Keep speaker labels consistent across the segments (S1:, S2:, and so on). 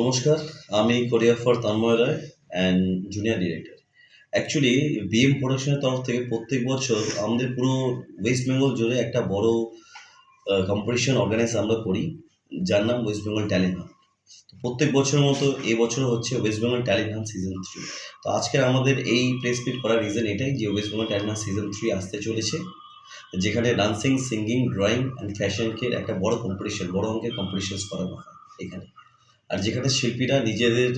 S1: নমস্কার, আমি choreographer Tanmoy Roy and junior director actually BM প্রোডাকশনের তরফ থেকে প্রত্যেক বছর আমাদের পুরো ওয়েস্ট বেঙ্গল জুড়ে একটা বড় কম্পিটিশন অর্গানাইজ আমরা করি, যার নাম ওয়েস্ট বেঙ্গল ট্যালেন্ট হান্ট প্রত্যেক বছরের মতো এই বছরও হচ্ছে West Bengal talent hunt season three তো আজকে আমাদের এই প্রেস মিট করার রিজন এটাই যে West Bengal talent hunt season three আসতে চলেছে। যেখানে ডান্সিং সিঙ্গিং ড্রয়িং অ্যান্ড ফ্যাশনকে একটা বড় কম্পিটিশন বড় অঙ্কের কম্পিটিশনস করানো হয় এখানে। আর যেখানে শিল্পীরা নিজেদের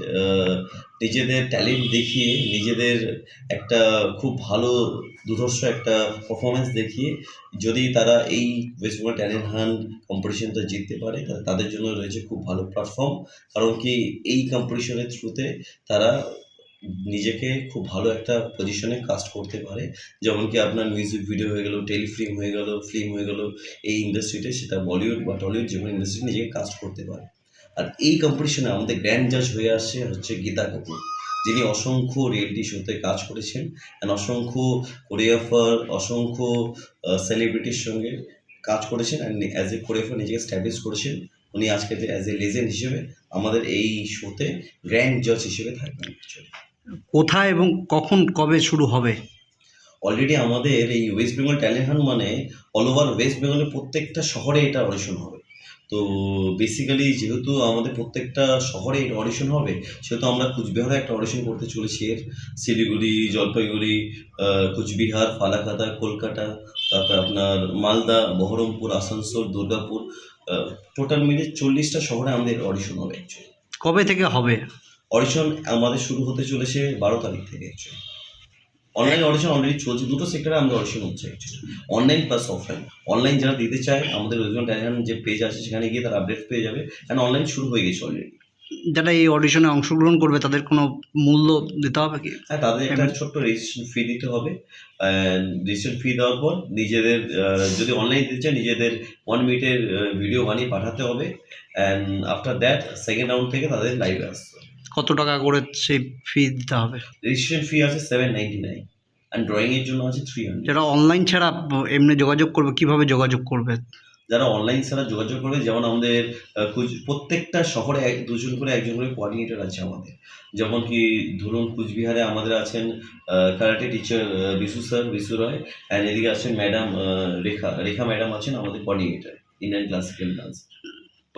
S1: নিজেদের ট্যালেন্ট দেখিয়ে, নিজেদের একটা খুব ভালো দুর্ধর্ষ একটা পারফরমেন্স দেখিয়ে যদি তারা এই ওয়েস্ট বেঙ্গল ট্যালেন্ট হান্ট কম্পিটিশনটা জিততে পারে, তাহলে তাদের জন্য রয়েছে খুব ভালো প্ল্যাটফর্ম কারণ কি, এই কম্পিটিশনের থ্রুতে তারা নিজেকে খুব ভালো একটা পজিশনে কাস্ট করতে পারে। যেমন কি আপনার মিউজিক ভিডিও হয়ে গেল টেলিফিল্ম হয়ে গেল ফিল্ম হয়ে গেল, এই ইন্ডাস্ট্রিতে সেটা বলিউড বা টলিউড যে কোনো ইন্ডাস্ট্রি নিজেকে কাস্ট করতে পারে। আর এই কম্পিটিশনে আমাদের গ্র্যান্ড জাজ হয়ে আসছে হচ্ছে গীতা কাপুর যিনি অসংখ্য রিয়েলিটি শোতে কাজ করেছেন অ্যান্ড অসংখ্য কোরিওগ্রাফার অসংখ্য সেলিব্রিটির সঙ্গে কাজ করেছেন অ্যান্ড অ্যাজ এ কোরিওগ্রাফার নিজেকে স্ট্যাবলিশ করেছেন। উনি আজকে অ্যাজ এ লেজেন্ড হিসেবে আমাদের এই শোতে গ্র্যান্ড জাজ হিসেবে থাকবেন
S2: কোথায় এবং কখন কবে শুরু হবে?
S1: অলরেডি আমাদের এই ওয়েস্ট বেঙ্গল ট্যালেন্ট হান্ট মানে অল ওভার ওয়েস্ট বেঙ্গলের প্রত্যেকটা শহরে এটা অডিশন হবে। তো বেসিক্যালি যেহেতু আমাদের প্রত্যেকটা শহরে এটা অডিশন হবে সেহেতু আমরা কুচবিহারে একটা অডিশন করতে চলেছি এর। শিলিগুড়ি জলপাইগুড়ি কুচবিহার ফালাকাটা কলকাতা তারপর আপনার মালদা বহরমপুর আসানসোল দুর্গাপুর টোটাল মিলে চল্লিশটা শহরে আমাদের অডিশন হবে অ্যাকচুয়ালি
S2: কবে থেকে হবে?
S1: অডিশন আমাদের শুরু হতে চলেছে বারো তারিখ থেকে অ্যাকচুয়ালি অনলাইন অডিশন অলরেডি চলছে। দুটো সেক্টরে আমাদের অডিশন হচ্ছে অনলাইন প্লাস অফলাইন অনলাইন যারা দিতে চায় আমাদের বেঙ্গল যে পেজ আছে সেখানে গিয়ে তারা আপডেট পেয়ে যাবে। অ্যান্ড অনলাইন শুরু হয়ে গেছে অলরেডি
S2: যারা এই অডিশনে অংশগ্রহণ করবে তাদের কোনো মূল্য দিতে হবে কি?
S1: হ্যাঁ তাদের একটা ছোট্ট রেজিস্ট্রেশন ফি দিতে হবে। রেজিস্ট্রেশন ফি দেওয়ার পর নিজেদের যদি অনলাইন দিতে চায় নিজেদের ওয়ান মিনিটের ভিডিও বানিয়ে পাঠাতে হবে। And after that second round থেকে তাদের লাইভে আসতে হবে।
S2: কত টাকা করে সেই ফি দিতে হবে?
S1: রেজিস্ট্রেশন ফি আছে সেভেন নাইনটি নাইন অ্যান্ড ড্রয়িংয়ের জন্য আছে থ্রি হান্ড্রেড
S2: যারা অনলাইন ছাড়া এমনি যোগাযোগ করবে কীভাবে যোগাযোগ করবে?
S1: যারা অনলাইন ছাড়া যোগাযোগ করবে যেমন আমাদের প্রত্যেকটা শহরে এক দুজন করে একজন করে কোঅর্ডিনেটর আছে আমাদের। যেমন কি ধরুন কুচবিহারে আমাদের আছেন karate teacher Bishu sir Bishu Roy. And এদিকে আছেন ম্যাডাম রেখা রেখা ম্যাডাম আছেন আমাদের কোঅর্ডিনেটর ইন্ডিয়ান ক্লাসিক্যাল ডান্স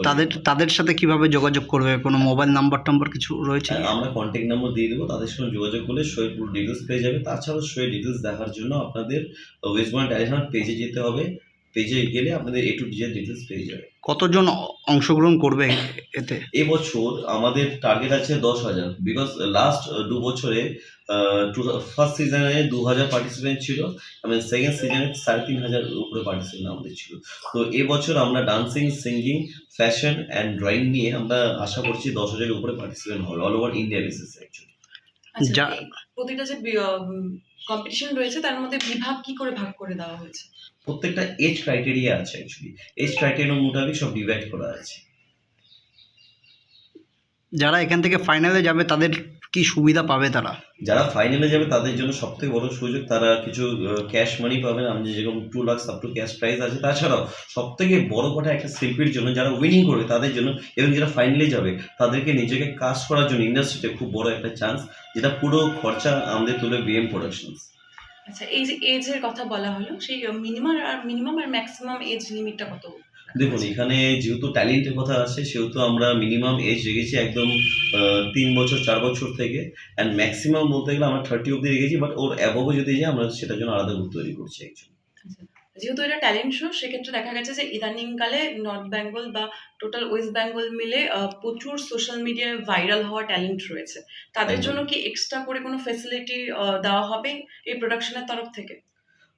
S2: তাদের তাদের সাথে কীভাবে যোগাযোগ করবে? কোনো মোবাইল নাম্বার টাম্বার কিছু রয়েছে? কি?
S1: আমরা কন্ট্যাক্ট নাম্বার দিয়ে দেবো। তাদের সঙ্গে যোগাযোগ করলে শোয়ের পুরো ডিটেলস পেয়ে যাবে। তাছাড়াও শোয়ের ডিটেলস দেখার জন্য আপনাদের ওয়েস্ট বেঙ্গল পেজে যেতে হবে। পেজে গেলে আপনাদের এ টু ডিজের ডিটেলস পেয়ে যাবে
S2: কতজন অংশগ্রহণ করবে এতে?
S1: এবছর আমাদের টার্গেট আছে দশ হাজার বিকজ লাস্ট দু বছরে ফার্স্ট সিজনে দু হাজার পার্টিসিপেন্ট ছিল এবং সেকেন্ড সিজনে সাড়ে তিন হাজার উপরে পার্টিসিপেন্ট আমাদের ছিল। তো এবছর আমরা dancing singing fashion and drawing নিয়ে আমরা আশা করছি দশ হাজারের উপরে পার্টিসিপেন্ট হবে all over India basis actually
S3: আচ্ছা,
S2: যা-
S3: প্রতিটা যে কম্পিটিশন রয়েছে তার মধ্যে বিভাগ কি করে ভাগ করে দেওয়া হয়েছে?
S1: প্রত্যেকটা এজ ক্রাইটেরিয়া আছে অ্যাকচুয়ালি এজ ক্রাইটেরিয়া মোটামুটি সব ডিভাইড করা আছে।
S2: যারা এখান থেকে ফাইনালে যাবে তাদের কি সুবিধা পাবে তারা?
S1: যারা ফাইনালে যাবে তাদের জন্য সব থেকে বড় সুযোগ তারা কিছু ক্যাশ মানি পাবেন আমাদের যেরকম two lakhs up to cash prize আছে তাছাড়াও সব থেকে বড় কথা একটা শিল্পীর জন্য যারা উইনিং করবে তাদের জন্য এবং যারা ফাইনালে যাবে তাদেরকে নিজেকে কাজ করার জন্য ইন্ডাস্ট্রিতে খুব বড় একটা চান্স যেটা পুরো খরচা আমাদের তুলে বিএম প্রোডাকশনস
S3: আচ্ছা এই যে এজের কথা বলা হলো সেই মিনিমাম আর মিনিমাম আর ম্যাক্সিমাম এজ লিমিটটা কত?
S1: দেখুন এখানে যেহেতু ট্যালেন্টের কথা আছে সেহেতু আমরা মিনিমাম এজ রেখেছি একদম তিন বছর চার বছর থেকে। অ্যান্ড ম্যাক্সিমাম বলতে গেলে আমরা থার্টি অব্দি রেখেছি বাট ওর অ্যাবভও যদি যাই আমরা সেটার জন্য আলাদা গ্রুপ তৈরি করছি অ্যাকচুয়ালি
S3: যেহেতু এটা ট্যালেন্ট শো সেক্ষেত্রে দেখা গেছে যে ইদানিংকালে নর্থ বেঙ্গল বা টোটাল ওয়েস্ট বেঙ্গল মিলে প্রচুর সোশ্যাল মিডিয়ায় ভাইরাল হওয়া ট্যালেন্ট রয়েছে। তাদের জন্য কি এক্সট্রা করে কোনো ফেসিলিটি দেওয়া হবে এই প্রোডাকশনের তরফ থেকে?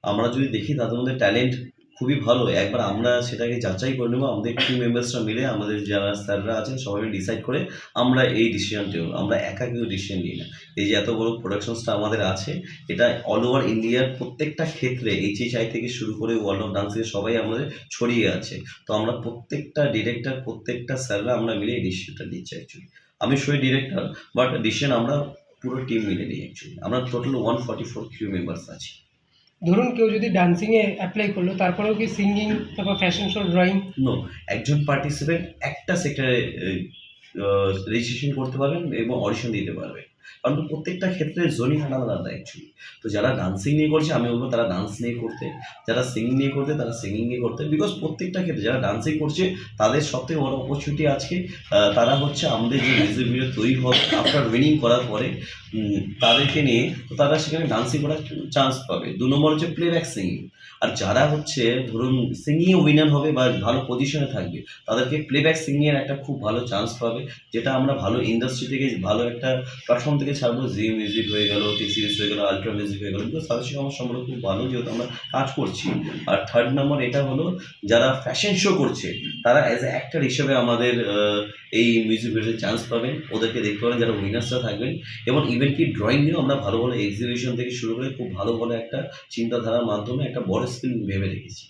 S1: আমরা যদি দেখি তাদের মধ্যে ট্যালেন্ট খুবই ভালো। একবার আমরা সেটাকে যাচাই করে নেব। আমাদের টিম মেম্বার্সরা মিলে আমাদের যারা স্যাররা আছেন সবাই ডিসাইড করে আমরা এই ডিসিশনটি আমরা একা কেউ ডিসিশন নিই না। এই যে এত বড় প্রোডাকশনসটা আমাদের আছে, এটা অল ওভার ইন্ডিয়ার প্রত্যেকটা ক্ষেত্রে এইচএইচআই থেকে শুরু করে ওয়ার্ল্ড অফ ডান্সের সবাই আমাদের ছড়িয়ে আছে। তো আমরা প্রত্যেকটা ডিরেক্টর প্রত্যেকটা স্যাররা আমরা মিলে এই ডিসিশনটা নিচ্ছি অ্যাকচুয়ালি আমি শোয়ে ডিরেক্টর বাট ডিসিশন আমরা পুরো টিম মিলে নিই অ্যাকচুয়ালি আমরা total one forty four Q members আছি।
S4: ধরুন কেউ যদি ডান্সিংয়ে অ্যাপ্লাই করল, তারপরেও কি সিঙ্গিং তারপর ফ্যাশন শো ড্রয়িং
S1: নো একজন পার্টিসিপেন্ট একটা সেক্টরে রেজিস্ট্রেশন করতে পারবেন এবং অডিশন দিতে পারবেন। কারণ প্রত্যেকটা ক্ষেত্রে জোনিং আলাদা আলাদা অ্যাকচুয়ালি তো যারা ডান্সিং নিয়ে করছে, আমি বলব তারা ডান্স নিয়ে করতে, যারা সিঙ্গিং নিয়ে করতে, তারা সিঙ্গিং নিয়ে করতে। বিকজ প্রত্যেকটা ক্ষেত্রে যারা ডান্সিং করছে, তাদের সবথেকে বড় অপরচুনিটি আজকে তারা হচ্ছে আমাদের যে মিউজিক ভিডিও তৈরি হবে আফটার উইনিং করার পরে তাদেরকে নিয়ে, তো তারা সেখানে ডান্সিং করার চান্স পাবে। দু নম্বর হচ্ছে প্লেব্যাক সিঙ্গিং আর যারা হচ্ছে, ধরুন সিঙ্গিংয়ে উইনার হবে বা ভালো পজিশনে থাকবে, তাদেরকে প্লেব্যাক সিঙ্গিংয়ের একটা খুব ভালো চান্স পাবে, যেটা আমরা ভালো ইন্ডাস্ট্রি থেকে ভালো একটা প্ল্যাটফর্ম থেকে ছাড়বো জি মিউজিক হয়ে গেল টি সিরিজ হয়ে গেল আলট্রা মিউজিক হয়ে গেল। বিকজ তাদের আমার সম্পর্ক খুব ভালো, যেহেতু আমরা কাজ করছি। আর থার্ড নম্বর এটা হলো, যারা ফ্যাশন শো করছে, তারা অ্যাজ এ অ্যাক্টার হিসেবে আমাদের এই মিউজিক ভিডিওতে চান্স পাবেন। ওদেরকে দেখতে পারেন, যারা উইনার্সরা থাকবেন। এবং ইভেন কি ড্রয়িং নিয়েও আমরা ভালো ভালো এক্সিবিশন থেকে শুরু করে খুব ভালো ভালো একটা চিন্তাধারার মাধ্যমে একটা বড় স্ক্রিন ভেবে রেখেছি।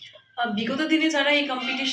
S3: বিগত দিনে যারা এই কম্পিটিশন